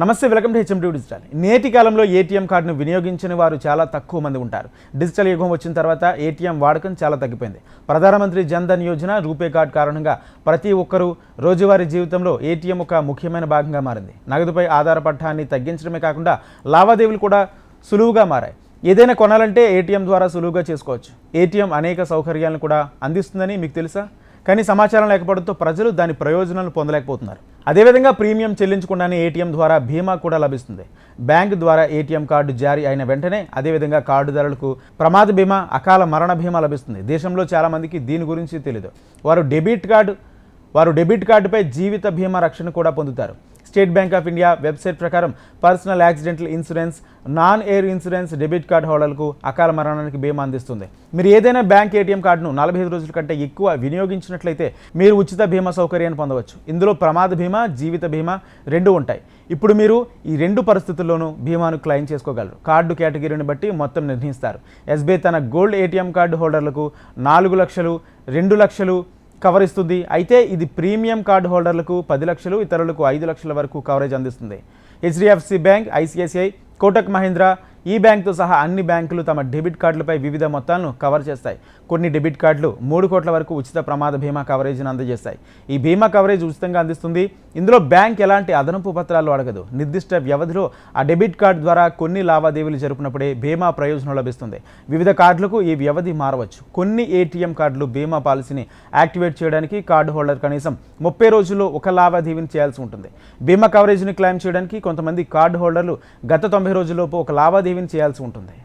నమస్తే welcome to HM digital. నేటి కాలంలో ఏటీఎం కార్డును వినియోగించిన వారు చాలా తక్కువ మంది ఉంటారు. డిజిటల్ యుగం వచ్చిన తర్వాత ఏటీఎం వాడకం చాలా తగ్గిపోయింది. ప్రధానమంత్రి జన్ ధన్ యోజన రూపే కార్డ్ కారణంగా ప్రతి ఒక్కరూ రోజువారీ జీవితంలో ఏటీఎం ఒక ముఖ్యమైన భాగంగా మారింది. నగదుపై ఆధారపడటాన్ని తగ్గించడమే కాకుండా లావాదేవీలు కూడా సులువుగా మారాయి. ఏదైనా కొనాలంటే ఏటీఎం ద్వారా సులువుగా చేసుకోవచ్చు. ఏటీఎం అనేక సౌకర్యాలను కూడా అందిస్తుందని మీకు తెలుసా? కానీ సమాచారం లేకపోవడంతో ప్రజలు దాని ప్రయోజనాలు పొందలేకపోతున్నారు. అదేవిధంగా ప్రీమియం చెల్లించకుండానే ఏటీఎం ద్వారా బీమా కూడా లభిస్తుంది. బ్యాంక్ ద్వారా ఏటీఎం కార్డు జారీ అయిన వెంటనే అదేవిధంగా కార్డుదారులకు ప్రమాద బీమా అకాల మరణ బీమా లభిస్తుంది. దేశంలో చాలామందికి దీని గురించి తెలియదు వారు డెబిట్ కార్డు వారు డెబిట్ కార్డుపై జీవిత బీమా రక్షణ కూడా పొందుతారు. State bank of India website ప్రకారం personal accidental insurance non air insurance debit card హోల్డర్లకు అకాల మరణానికి బీమా అందిస్తుంది. మీరు ఏదైనా బ్యాంక్ ఏటీఎం కార్డును నలభై ఐదు రోజుల కంటే ఎక్కువ వినియోగించినట్లయితే మీరు ఉచిత బీమా సౌకర్యాన్ని పొందవచ్చు. ఇందులో ప్రమాద బీమా జీవిత బీమా రెండు ఉంటాయి. ఇప్పుడు మీరు ఈ రెండు పరిస్థితుల్లోనూ బీమాను క్లెయిమ్ చేసుకోగలరు. కార్డు కేటగిరీని బట్టి మొత్తం నిర్ణయిస్తారు. ఎస్బీఐ తన గోల్డ్ ఏటీఎం కార్డు హోల్డర్లకు నాలుగు లక్షలు రెండు లక్షలు కవర్ ఇస్తుంది అయితే ఇది ప్రీమియం కార్డు హోల్డర్లకు పది లక్షలు ఇతరులకు ఐదు లక్షల వరకు కవరేజ్ అందిస్తుంది. HDFC bank ICICI Kotak Mahindra ఈ బ్యాంక్తో సహా అన్ని బ్యాంకులు తమ డెబిట్ కార్డులపై వివిధ మొత్తాలను కవర్ చేస్తాయి. కొన్ని డెబిట్ కార్డులు మూడు కోట్ల వరకు ఉచిత ప్రమాద బీమా కవరేజీని అందజేస్తాయి. ఈ బీమా కవరేజ్ ఉచితంగా అందిస్తుంది. ఇందులో బ్యాంక్ ఎలాంటి అదనపు పత్రాలు అడగదు. నిర్దిష్ట వ్యవధిలో ఆ డెబిట్ కార్డు ద్వారా కొన్ని లావాదేవీలు జరుపునప్పుడే బీమా ప్రయోజనం లభిస్తుంది. వివిధ కార్డులకు ఈ వ్యవధి మారవచ్చు. కొన్ని ఏటీఎం కార్డులు బీమా పాలసీని యాక్టివేట్ చేయడానికి కార్డు హోల్డర్ కనీసం ముప్పై రోజుల్లో ఒక లావాదేవీని చేయాల్సి ఉంటుంది. బీమా కవరేజీని క్లెయిమ్ చేయడానికి కొంతమంది కార్డు హోల్డర్లు గత తొంభై రోజుల్లోపు ఒక లావాదేవీ లావాదేవీని చేయాల్సి ఉంటుంది.